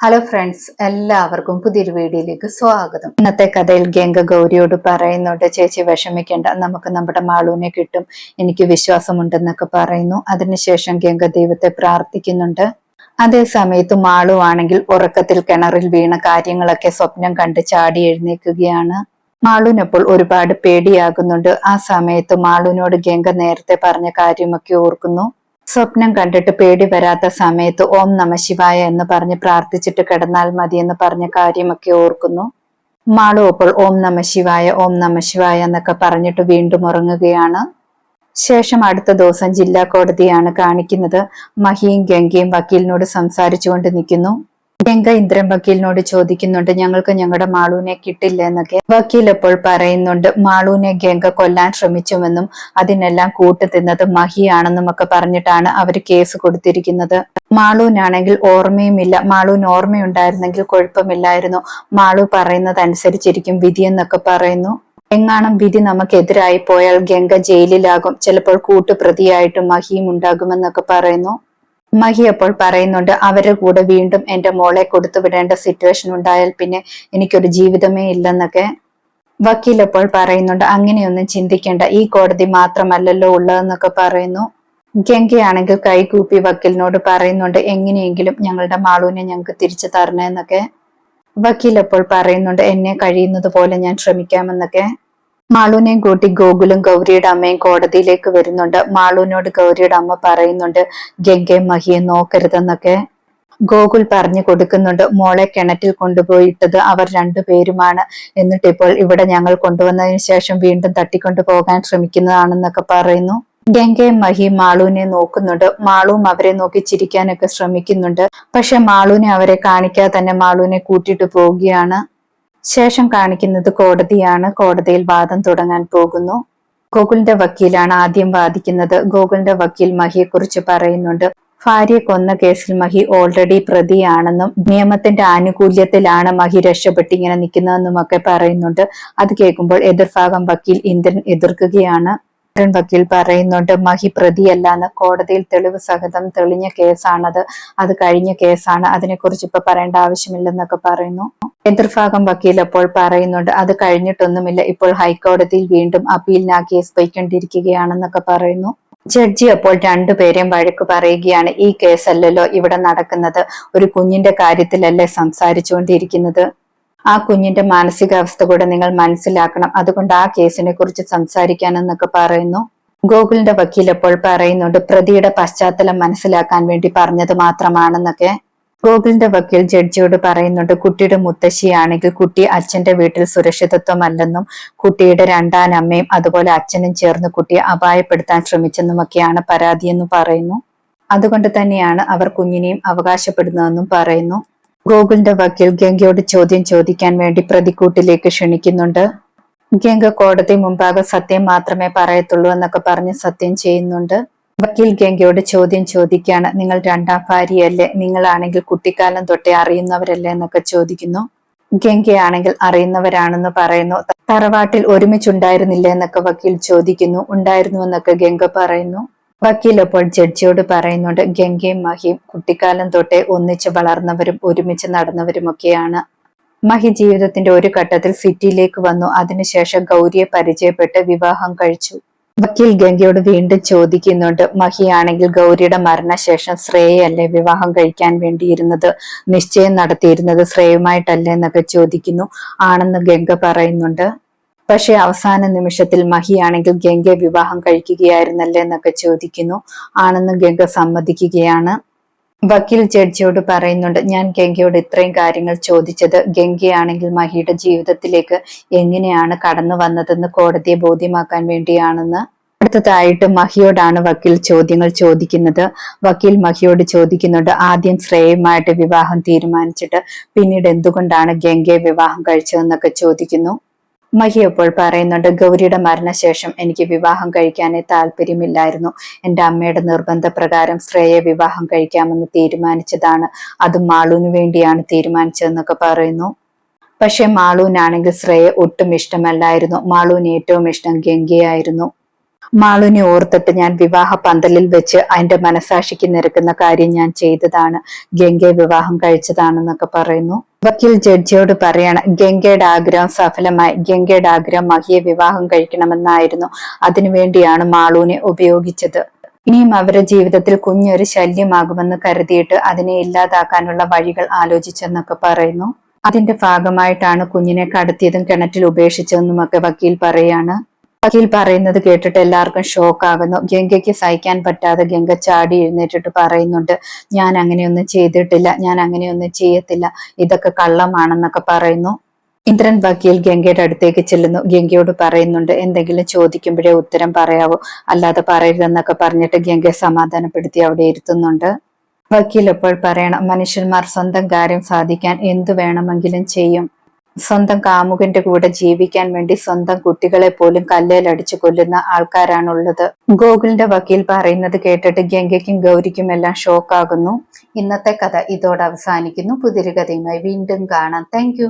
Hello friends എല്ലാവർക്കും പുതിയൊരു വീഡിയോയിലേക്ക് സ്വാഗതം. ഇന്നത്തെ കഥയിൽ ഗംഗ ഗൗരിയോട് പറയുന്നുണ്ട് ചേച്ചി വിഷമിക്കേണ്ട. നമുക്ക് നമ്മുടെ മാളൂനെ കിട്ടും. എനിക്ക് വിശ്വാസമുണ്ടെന്നൊക്കെ പറയുന്നു. അതിനുശേഷം ഗംഗ ദൈവത്തെ പ്രാർത്ഥിക്കുന്നുണ്ട്. അതേ സമയത്ത് മാളു ആണെങ്കിൽ ഉറക്കത്തിൽ കിണറിൽ വീണ കാര്യങ്ങളൊക്കെ സ്വപ്നം കണ്ട് ചാടി എഴുന്നേൽക്കുകയാണ്. മാളുവിനപ്പോൾ ഒരുപാട് പേടിയാകുന്നുണ്ട്. ആ സമയത്ത് മാളുവിനോട് ഗംഗ നേരത്തെ പറഞ്ഞ കാര്യമൊക്കെ ഓർക്കുന്നു. സ്വപ്നം കണ്ടിട്ട് പേടി വരാത്ത സമയത്ത് ഓം നമ ശിവായ എന്ന് പറഞ്ഞ് പ്രാർത്ഥിച്ചിട്ട് കിടന്നാൽ മതി എന്ന് പറഞ്ഞ കാര്യമൊക്കെ ഓർക്കുന്നു. മാളു അപ്പോൾ ഓം നമ ശിവായ ഓം നമ ശിവായ എന്നൊക്കെ പറഞ്ഞിട്ട് വീണ്ടും ഉറങ്ങുകയാണ്. ശേഷം അടുത്ത ദിവസം ജില്ലാ കോടതിയാണ് കാണിക്കുന്നത്. മഹിയും ഗംഗയും വക്കീലിനോട് സംസാരിച്ചുകൊണ്ട് നിൽക്കുന്നു. ഗംഗ ഇന്ദ്രൻ വക്കീലിനോട് ചോദിക്കുന്നുണ്ട് ഞങ്ങൾക്ക് ഞങ്ങളുടെ മാളൂനെ കിട്ടില്ല എന്നൊക്കെ. വക്കീൽ എപ്പോൾ പറയുന്നുണ്ട് മാളൂനെ ഗംഗ കൊല്ലാൻ ശ്രമിച്ചുവെന്നും അതിനെല്ലാം കൂട്ടു കൂട്ടുതിന്നത് മഹിയാണെന്നും ഒക്കെ പറഞ്ഞിട്ടാണ് അവർ കേസ് കൊടുത്തിരിക്കുന്നത്. മാളൂനാണെങ്കിൽ ഓർമ്മയുമില്ല. മാളൂന് ഓർമ്മയുണ്ടായിരുന്നെങ്കിൽ കുഴപ്പമില്ലായിരുന്നു. മാളു പറയുന്നത് അനുസരിച്ചിരിക്കും വിധി എന്നൊക്കെ പറയുന്നു. എങ്ങാണം വിധി നമുക്കെതിരായി പോയാൽ ഗംഗ ജയിലിലാകും. ചിലപ്പോൾ കൂട്ടുപ്രതിയായിട്ട് മഹിയും ഉണ്ടാകുമെന്നൊക്കെ പറയുന്നു. മഹി അപ്പോൾ പറയുന്നുണ്ട് അവരുടെ കൂടെ വീണ്ടും എന്റെ മോളെ കൊടുത്തു വിടേണ്ട സിറ്റുവേഷൻ ഉണ്ടായാൽ പിന്നെ എനിക്കൊരു ജീവിതമേ ഇല്ലെന്നൊക്കെ വക്കീൽ അപ്പോൾ പറയുന്നുണ്ട്. അങ്ങനെയൊന്നും ചിന്തിക്കേണ്ട ഈ കോടതി മാത്രമല്ലല്ലോ ഉള്ളതെന്നൊക്കെ പറയുന്നു. ഗംഗയാണെങ്കിൽ കൈകൂപ്പി വക്കീലിനോട് പറയുന്നുണ്ട് എങ്ങനെയെങ്കിലും ഞങ്ങളുടെ മാളൂനെ ഞങ്ങൾക്ക് തിരിച്ചു തരണമെന്നൊക്കെ വക്കീൽ അപ്പോൾ പറയുന്നുണ്ട് എന്നെ കഴിയുന്നത് പോലെ ഞാൻ ശ്രമിക്കാമെന്നൊക്കെ മാളുവിനെയും കൂട്ടി ഗോകുലും ഗൗരിയുടെ അമ്മയും കോടതിയിലേക്ക് വരുന്നുണ്ട്. മാളുവിനോട് ഗൗരിയുടെ അമ്മ പറയുന്നുണ്ട് ഗംഗയും മഹിയെ നോക്കരുതെന്നൊക്കെ. ഗോകുൽ പറഞ്ഞു കൊടുക്കുന്നുണ്ട് മോളെ കിണറ്റിൽ കൊണ്ടുപോയിട്ടത് അവർ രണ്ടുപേരുമാണ്. എന്നിട്ട് ഇപ്പോൾ ഇവിടെ ഞങ്ങൾ കൊണ്ടുവന്നതിന് ശേഷം വീണ്ടും തട്ടിക്കൊണ്ടു പോകാൻ ശ്രമിക്കുന്നതാണെന്നൊക്കെ പറയുന്നു. ഗംഗയും മഹി മാളുവിനെ നോക്കുന്നുണ്ട്. മാളുവും അവരെ നോക്കി ചിരിക്കാനൊക്കെ ശ്രമിക്കുന്നുണ്ട്. പക്ഷെ മാളുവിനെ അവരെ കാണിക്കാതെ തന്നെ മാളുവിനെ കൂട്ടിയിട്ട് പോവുകയാണ്. ശേഷം കാണിക്കുന്നത് കോടതിയാണ്. കോടതിയിൽ വാദം തുടങ്ങാൻ പോകുന്നു. ഗോകുലിന്റെ വക്കീലാണ് ആദ്യം വാദിക്കുന്നത്. ഗോകുലിന്റെ വക്കീൽ മഹിയെക്കുറിച്ച് പറയുന്നുണ്ട്. ഭാര്യയെ കൊന്ന കേസിൽ മഹി ഓൾറെഡി പ്രതിയാണെന്നും നിയമത്തിന്റെ ആനുകൂല്യത്തിലാണ് മഹി രക്ഷപ്പെട്ട് ഇങ്ങനെ നിൽക്കുന്നതെന്നും ഒക്കെ പറയുന്നുണ്ട്. അത് കേൾക്കുമ്പോൾ എതിർഭാഗം വക്കീൽ ഇന്ദ്രൻ എതിർക്കുകയാണ്. വക്കീൽ പറയുന്നുണ്ട് മഹി പ്രതിയല്ല കോടതിയിൽ തെളിവ് സഹിതം തെളിഞ്ഞ കേസാണത്. അത് കഴിഞ്ഞ കേസാണ്. അതിനെക്കുറിച്ച് ഇപ്പൊ പറയേണ്ട ആവശ്യമില്ലെന്നൊക്കെ പറയുന്നു. എതിർഭാഗം വക്കീൽ അപ്പോൾ പറയുന്നുണ്ട് അത് കഴിഞ്ഞിട്ടൊന്നുമില്ല. ഇപ്പോൾ ഹൈക്കോടതിയിൽ വീണ്ടും അപ്പീലിന് കേസ് പോയിക്കൊണ്ടിരിക്കുകയാണെന്നൊക്കെ പറയുന്നു. ജഡ്ജി അപ്പോൾ രണ്ടുപേരെയും വഴക്ക് പറയുകയാണ് ഈ കേസല്ലല്ലോ ഇവിടെ നടക്കുന്നത്. ഒരു കുഞ്ഞിന്റെ കാര്യത്തിലല്ലേ സംസാരിച്ചുകൊണ്ടിരിക്കുന്നത്? ആ കുഞ്ഞിന്റെ മാനസികാവസ്ഥ കൂടെ നിങ്ങൾ മനസ്സിലാക്കണം. അതുകൊണ്ട് ആ കേസിനെ കുറിച്ച് സംസാരിക്കാനെന്നൊക്കെ പറയുന്നു. ഗോകുലിന്റെ വക്കീൽ എപ്പോൾ പറയുന്നുണ്ട് പ്രതിയുടെ പശ്ചാത്തലം മനസ്സിലാക്കാൻ വേണ്ടി പറഞ്ഞത് മാത്രമാണെന്നൊക്കെ. ഗോകുലിന്റെ വക്കീൽ ജഡ്ജിയോട് പറയുന്നുണ്ട് കുട്ടിയുടെ മുത്തശ്ശിയാണെങ്കിൽ കുട്ടി അച്ഛന്റെ വീട്ടിൽ സുരക്ഷിതത്വമല്ലെന്നും കുട്ടിയുടെ രണ്ടാനമ്മയും അതുപോലെ അച്ഛനും ചേർന്ന് കുട്ടിയെ അപായപ്പെടുത്താൻ ശ്രമിച്ചെന്നുമൊക്കെയാണ് പരാതിയെന്ന് പറയുന്നു. അതുകൊണ്ട് തന്നെയാണ് അവർ കുഞ്ഞിനെയും അവകാശപ്പെടുന്നതെന്നും പറയുന്നു. ഗോകുലിന്റെ വക്കീൽ ഗംഗയോട് ചോദ്യം ചോദിക്കാൻ വേണ്ടി പ്രതിക്കൂട്ടിലേക്ക് ക്ഷണിക്കുന്നുണ്ട്. ഗംഗ കോടതി മുമ്പാകെ സത്യം മാത്രമേ പറയത്തുള്ളൂ എന്നൊക്കെ പറഞ്ഞ് സത്യം ചെയ്യുന്നുണ്ട്. വക്കീൽ ഗംഗയോട് ചോദ്യം ചോദിക്കുകയാണ് നിങ്ങൾ രണ്ടാം ഭാര്യയല്ലേ? നിങ്ങളാണെങ്കിൽ കുട്ടിക്കാലം തൊട്ടേ അറിയുന്നവരല്ലേ? എന്നൊക്കെ ചോദിക്കുന്നു. ഗംഗയാണെങ്കിൽ അറിയുന്നവരാണെന്ന് പറയുന്നു. തറവാട്ടിൽ ഒരുമിച്ചുണ്ടായിരുന്നില്ല? എന്നൊക്കെ വക്കീൽ ചോദിക്കുന്നു. ഉണ്ടായിരുന്നു എന്നൊക്കെ ഗംഗ പറയുന്നു. വക്കീൽ ഇപ്പോൾ ജഡ്ജിയോട് പറയുന്നുണ്ട് ഗംഗയും മഹിയും കുട്ടിക്കാലം തൊട്ടേ ഒന്നിച്ച് വളർന്നവരും ഒരുമിച്ച് നടന്നവരുമൊക്കെയാണ്. മഹി ജീവിതത്തിന്റെ ഒരു ഘട്ടത്തിൽ സിറ്റിയിലേക്ക് വന്നു. അതിനുശേഷം ഗൗരിയെ പരിചയപ്പെട്ട് വിവാഹം കഴിച്ചു. വക്കീൽ ഗംഗയോട് വീണ്ടും ചോദിക്കുന്നുണ്ട് മഹിയാണെങ്കിൽ ഗൗരിയുടെ മരണശേഷം ശ്രേയല്ലേ വിവാഹം കഴിക്കാൻ വേണ്ടിയിരുന്നത്? നിശ്ചയം നടത്തിയിരുന്നത് ശ്രേയുമായിട്ടല്ലേ എന്നൊക്കെ ചോദിക്കുന്നു. ആണെന്ന് ഗംഗ പറയുന്നുണ്ട്. പക്ഷെ അവസാന നിമിഷത്തിൽ മഹിയാണെങ്കിൽ ഗംഗയെ വിവാഹം കഴിക്കുകയായിരുന്നല്ലേ എന്നൊക്കെ ചോദിക്കുന്നു. ആണെന്ന് ഗംഗ സമ്മതിക്കുകയാണ്. വക്കീൽ ജഡ്ജിയോട് പറയുന്നുണ്ട് ഞാൻ ഗംഗയോട് ഇത്രയും കാര്യങ്ങൾ ചോദിച്ചത് ഗംഗയാണെങ്കിൽ മഹിയുടെ ജീവിതത്തിലേക്ക് എങ്ങനെയാണ് കടന്നു വന്നതെന്ന് കോടതിയെ ബോധ്യമാക്കാൻ വേണ്ടിയാണെന്ന്. അടുത്തതായിട്ട് മഹിയോടാണ് വക്കീൽ ചോദ്യങ്ങൾ ചോദിക്കുന്നത്. വക്കീൽ മഹിയോട് ചോദിക്കുന്നുണ്ട് ആദ്യം ശ്രേയമായിട്ട് വിവാഹം തീരുമാനിച്ചിട്ട് പിന്നീട് എന്തുകൊണ്ടാണ് ഗംഗയെ വിവാഹം കഴിച്ചതെന്നൊക്കെ ചോദിക്കുന്നു. മഹി അപ്പോൾ പറയുന്നുണ്ട് ഗൗരിയുടെ മരണശേഷം എനിക്ക് വിവാഹം കഴിക്കാനേ താല്പര്യമില്ലായിരുന്നു. എന്റെ അമ്മയുടെ നിർബന്ധപ്രകാരം ശ്രേയെ വിവാഹം കഴിക്കാമെന്ന് തീരുമാനിച്ചതാണ്. അത് മാളുവിന് വേണ്ടിയാണ് തീരുമാനിച്ചതെന്നൊക്കെ പറയുന്നു. പക്ഷെ മാളൂനാണെങ്കിൽ ശ്രേയെ ഒട്ടും ഇഷ്ടമല്ലായിരുന്നു. മാളൂന് ഏറ്റവും ഇഷ്ടം ഗംഗയായിരുന്നു. മാളുവിനെ ഓർത്തിട്ട് ഞാൻ വിവാഹ പന്തലിൽ വെച്ച് അതിന്റെ മനസാക്ഷിക്ക് നിരക്കുന്ന കാര്യം ഞാൻ ചെയ്തതാണ്. ഗംഗയെ വിവാഹം കഴിച്ചതാണെന്നൊക്കെ പറയുന്നു. വക്കീൽ ജഡ്ജിയോട് പറയാണ് ഗംഗയുടെ ആഗ്രഹം സഫലമായി ഗംഗയുടെ ആഗ്രഹം മഹിയെ വിവാഹം കഴിക്കണമെന്നായിരുന്നു. അതിനുവേണ്ടിയാണ് മാളൂനെ ഉപയോഗിച്ചത്. ഇനിയും അവരുടെ ജീവിതത്തിൽ കുഞ്ഞൊരു ശല്യമാകുമെന്ന് കരുതിയിട്ട് അതിനെ ഇല്ലാതാക്കാനുള്ള വഴികൾ ആലോചിച്ചെന്നൊക്കെ പറയുന്നു. അതിന്റെ ഭാഗമായിട്ടാണ് കുഞ്ഞിനെ കടത്തിയതും കിണറ്റിൽ ഉപേക്ഷിച്ചതെന്നും ഒക്കെ വക്കീൽ പറയാണ്. വക്കീൽ പറയുന്നത് കേട്ടിട്ട് എല്ലാവർക്കും ഷോക്ക് ആകുന്നു ഗംഗയ്ക്ക് സഹിക്കാൻ പറ്റാതെ ഗംഗ ചാടി എഴുന്നേറ്റിട്ട് പറയുന്നുണ്ട് ഞാൻ അങ്ങനെയൊന്നും ചെയ്തിട്ടില്ല ഞാൻ അങ്ങനെയൊന്നും ചെയ്യത്തില്ല ഇതൊക്കെ കള്ളമാണെന്നൊക്കെ പറയുന്നു. ഇന്ദ്രൻ വക്കീൽ ഗംഗയുടെ അടുത്തേക്ക് ചെല്ലുന്നു. ഗംഗയോട് പറയുന്നുണ്ട് എന്തെങ്കിലും ചോദിക്കുമ്പോഴേ ഉത്തരം പറയാവൂ അല്ലാതെ പറയരുതെന്നൊക്കെ പറഞ്ഞിട്ട് ഗംഗയെ സമാധാനപ്പെടുത്തി അവിടെ ഇരുത്തുന്നുണ്ട്. വക്കീൽ എപ്പോൾ പറയണം മനുഷ്യന്മാർ സ്വന്തം കാര്യം സാധിക്കാൻ എന്തു വേണമെങ്കിലും ചെയ്യും. സ്വന്തം കാമുകന്റെ കൂടെ ജീവിക്കാൻ വേണ്ടി സ്വന്തം കുട്ടികളെ പോലും കല്ലേലടിച്ചു കൊല്ലുന്ന ആൾക്കാരാണുള്ളത്. ഗോകുലിന്റെ വക്കീൽ പറയുന്നത് കേട്ടിട്ട് ഗംഗയ്ക്കും ഗൗരിക്കും എല്ലാം ഷോക്കാകുന്നു ഇന്നത്തെ കഥ ഇതോടെ അവസാനിക്കുന്നു. പുതിരി കഥയുമായി വീണ്ടും കാണാം. താങ്ക്